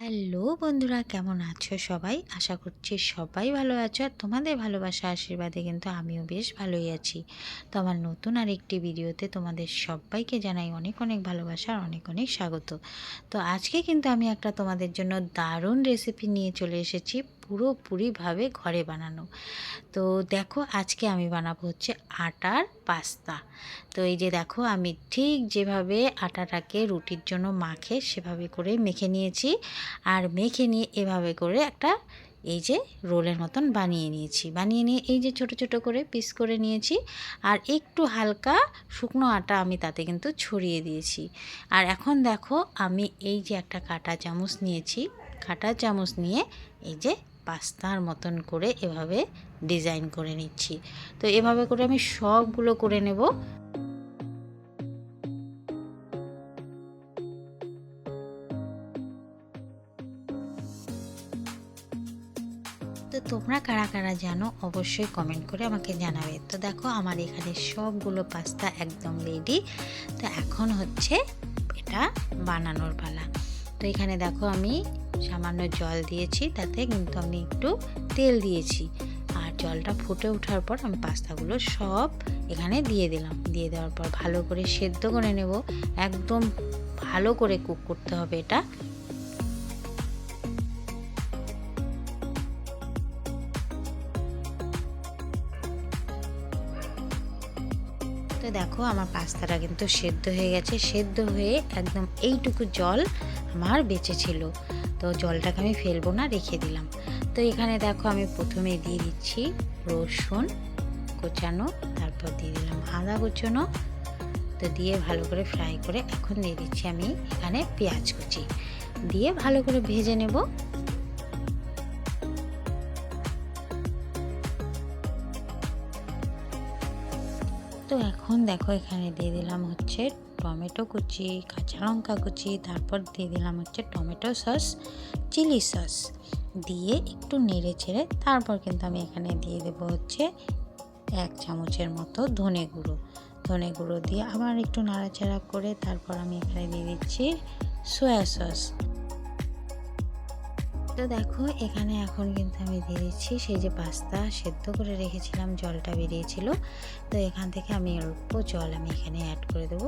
Hello বন্ধুরা, কেমন আছো সবাই? আশা করছি সবাই ভালো আছো আর তোমাদের ভালোবাসা আশীর্বাদে কিন্তু আমিও বেশ ভালোই আছি। তো আমার নতুন আর একটি ভিডিওতে তোমাদের সবাইকে জানাই অনেক অনেক ভালোবাসা আর অনেক অনেক স্বাগত। তো আজকে কিন্তু আমি একটা তোমাদের জন্য দারুণ রেসিপি নিয়ে চলে এসেছি। পুরোপুরিভাবে ঘরে বানানো। তো দেখো আজকে আমি বানাবো হচ্ছে আটার পাস্তা। তো এই যে দেখো আমি ঠিক যেভাবে আটাটাকে রুটির জন্য মাখে সেভাবে করে মেখে নিয়েছি। আর মেখে নিয়ে এভাবে করে একটা এই যে রোলের মতন বানিয়ে নিয়েছি। বানিয়ে নিয়ে এই যে ছোট ছোট করে পিস করে নিয়েছি। আর একটু হালকা শুকনো আটা আমি তাতে কিন্তু ছড়িয়ে দিয়েছি। আর এখন দেখো আমি এই যে একটা কাটা চামচ নিয়েছি। কাটা চামচ নিয়ে এই যে পাস্তার মতন করে এভাবে ডিজাইন করে নিচ্ছি। তো এভাবে করে আমি সবগুলো করে নেব। তো তোমরা কারা কারা জানো, অবশ্যই কমেন্ট করে আমাকে জানাবে। তো দেখো, আমার এখানে সবগুলো পাস্তা একদম রেডি তো এখন হচ্ছে এটা বানানোর পালা। তো এখানে দেখো আমি সামান্য জল দিয়েছি, তাতে কিন্তু আমি একটু তেল দিয়েছি। আর জলটা ফুটে ওঠার পর আমি পাস্তাগুলো সব এখানে দিয়ে দিলাম। দিয়ে দেওয়ার পর ভালো করে সেদ্ধ করে নেব। একদম ভালো করে কুক করতে হবে এটা। তো দেখো আমার পাস্তাটা কিন্তু সেদ্ধ হয়ে গেছে। সেদ্ধ হয়ে একদম এইটুকু জল আমার বেঁচে ছিল। তো জলটাকে আমি ফেলব না, রেখে দিলাম। তো এখানে দেখো আমি প্রথমে দিয়ে দিচ্ছি রসুন কোচানো, তারপর দিয়ে দিলাম আদা কুচানো। তো দিয়ে ভালো করে ফ্রাই করে এখন দিয়ে দিচ্ছি আমি এখানে পেঁয়াজ কুচি। দিয়ে ভালো করে ভেজে নেব। তো এখন দেখো এখানে দিয়ে দিলাম হচ্ছে টমেটো কুচি, কাঁচা লঙ্কা কুচি, তারপর দিয়ে দিলাম হচ্ছে টমেটো সস, চিলি সস। দিয়ে একটু নেড়ে ছেড়ে তারপর কিন্তু আমি এখানে দিয়ে দেবো হচ্ছে এক চামচের মতো ধনে গুঁড়ো। ধনে গুঁড়ো দিয়ে আবার একটু নাড়াচাড়া করে তারপর আমি এখানে দিয়ে দিচ্ছি সয়া সস। তো দেখো, এখানে এখন কিন্তু আমি দিয়ে দিচ্ছি সেই যে পাস্তা সেদ্ধ করে রেখেছিলাম, জলটা বেরিয়েছিল। তো এখান থেকে আমি অল্প জল আমি এখানে অ্যাড করে দেবো।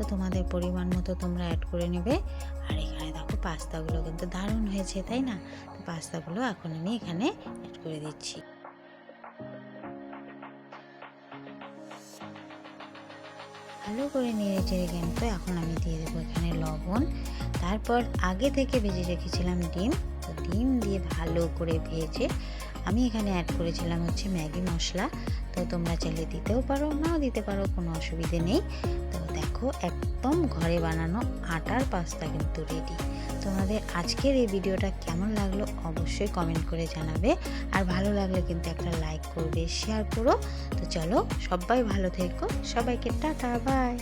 তো তোমাদের পরিমাণ মতো তোমরা অ্যাড করে নেবে। আর এখানে দেখো পাস্তাগুলো কিন্তু দারুণ হয়েছে, তাই না? তো পাস্তাগুলো এখন আমি এখানে অ্যাড করে দিচ্ছি। ভালো করে নেড়ে চেড়ে কিন্তু এখন আমি দিয়ে দেবো এখানে লবণ। তারপর আগে থেকে ভেজে রেখেছিলাম ডিম। তো ডিম দিয়ে ভালো করে ভেজে আমি এখানে অ্যাড করেছিলাম হচ্ছে ম্যাগি মশলা। তো তোমরা চাইলে দিতেও পারো, নাও দিতে পারো, কোনো অসুবিধে নেই। তো দেখো, একদম ঘরে বানানো আটার পাস্তা কিন্তু রেডি তোমাদের আজকের এই ভিডিওটা কেমন লাগল অবশ্যই কমেন্ট করে জানাবে। আর ভালো লাগলে কিন্তু একটা লাইক করবে শেয়ার করো। তো চলো, সবাই ভালো থেকো। সবাইকে টাটা বাই